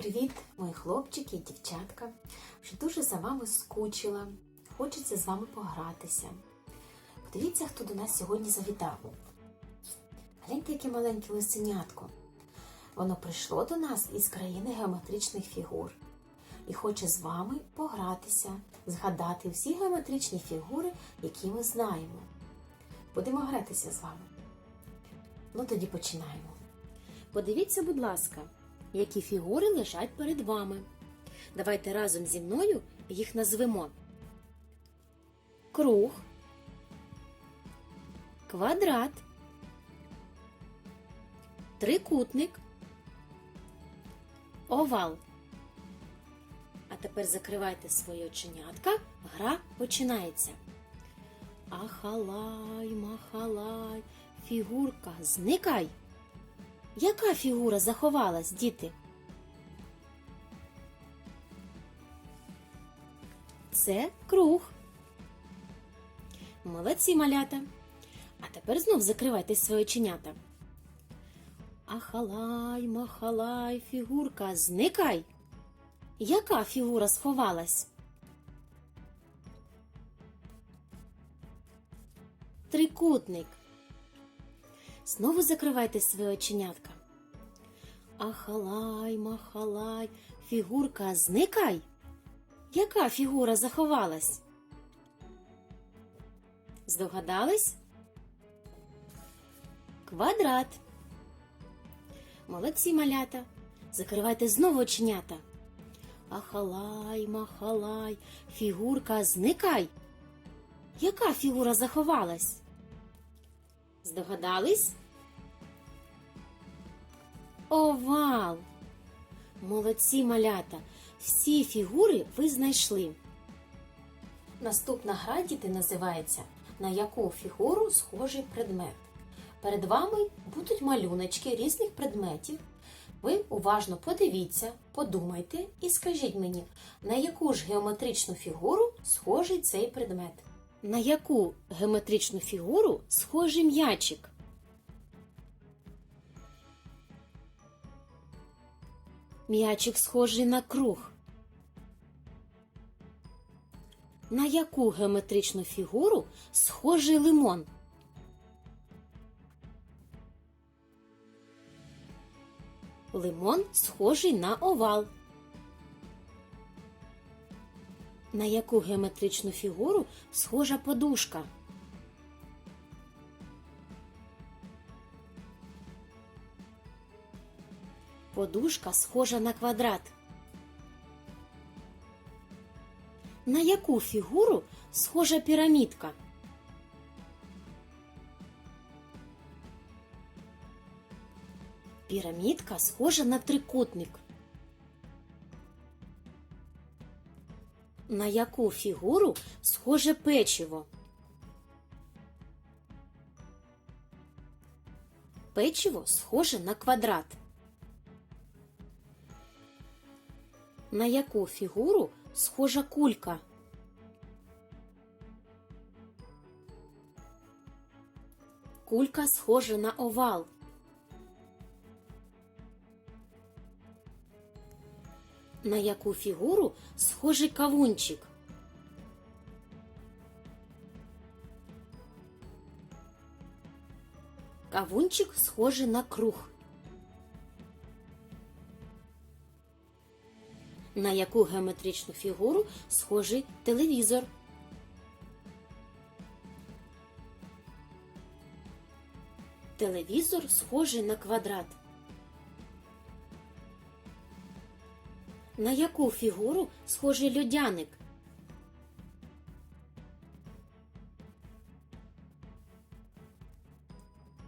Привіт, мої хлопчики і дівчатка. Вже дуже за вами скучила. Хочеться з вами погратися. Подивіться, хто до нас сьогодні завітав. Гляньте, яке маленьке лисенятко. Воно прийшло до нас із країни геометричних фігур і хоче з вами погратися, згадати всі геометричні фігури, які ми знаємо. Будемо гратися з вами. Ну тоді починаємо. Подивіться, будь ласка, які фігури лежать перед вами. Давайте разом зі мною їх назвемо. Круг, квадрат, трикутник, овал. А тепер закривайте свої оченятка. Гра починається. Ахалай, махалай, фігурка, зникай. Яка фігура заховалась, діти? Це круг. Молодці малята. А тепер знов закривайте свої оченята. Ахалай, махалай, фігурка, зникай. Яка фігура сховалась? Трикутник. Знову закривайте свої оченятка. Ахалай, махалай, фігурка, зникай. Яка фігура заховалась? Здогадались? Квадрат. Молодці малята. Закривайте знову оченята. Ахалай, махалай, фігурка, зникай. Яка фігура заховалась? Здогадались? Овал. Молодці малята. Всі фігури ви знайшли. Наступна гра діти називається На яку фігуру схожий предмет. Перед вами будуть малюночки різних предметів. Ви уважно подивіться, подумайте і скажіть мені, на яку ж геометричну фігуру схожий цей предмет. На яку геометричну фігуру схожий м'ячик? М'ячик схожий на круг. На яку геометричну фігуру схожий лимон? Лимон схожий на овал. На яку геометричну фігуру схожа подушка? Подушка схожа на квадрат. На яку фігуру схожа пірамідка? Пірамідка схожа на трикутник. На яку фігуру схоже печиво? Печиво схоже на квадрат. На яку фігуру схожа кулька? Кулька схожа на овал. На яку фігуру схожий кавунчик? Кавунчик схожий на круг. На яку геометричну фігуру схожий телевізор? Телевізор схожий на квадрат. На яку фігуру схожий льодяник?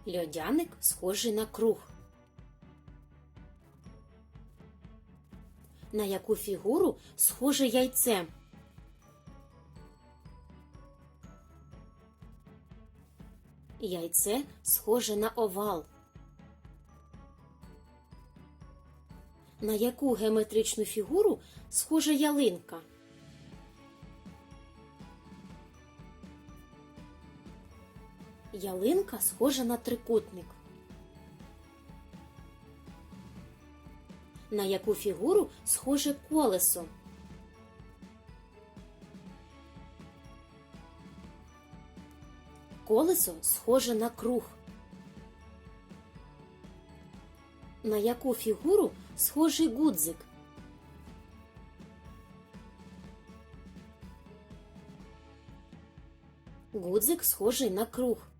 Льодяник схожий на круг. На яку фігуру схоже яйце? Яйце схоже на овал. На яку геометричну фігуру схожа ялинка? Ялинка схожа на трикутник. На яку фігуру схоже колесо? Колесо схоже на круг. На яку фігуру схожий гудзик? Гудзик схожий на круг.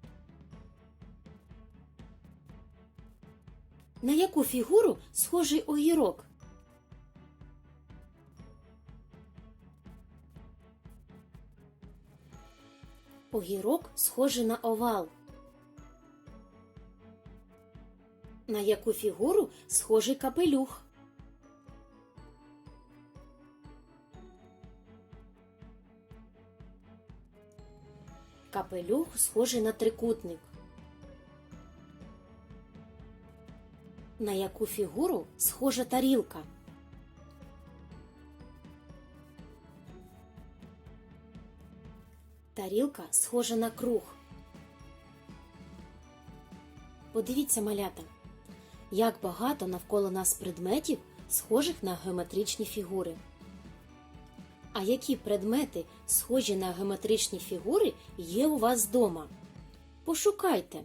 На яку фігуру схожий огірок? Огірок схожий на овал. На яку фігуру схожий капелюх? Капелюх схожий на трикутник. На яку фігуру схожа тарілка? Тарілка схожа на круг. Подивіться, малята, як багато навколо нас предметів, схожих на геометричні фігури. А які предмети, схожі на геометричні фігури, є у вас вдома? Пошукайте.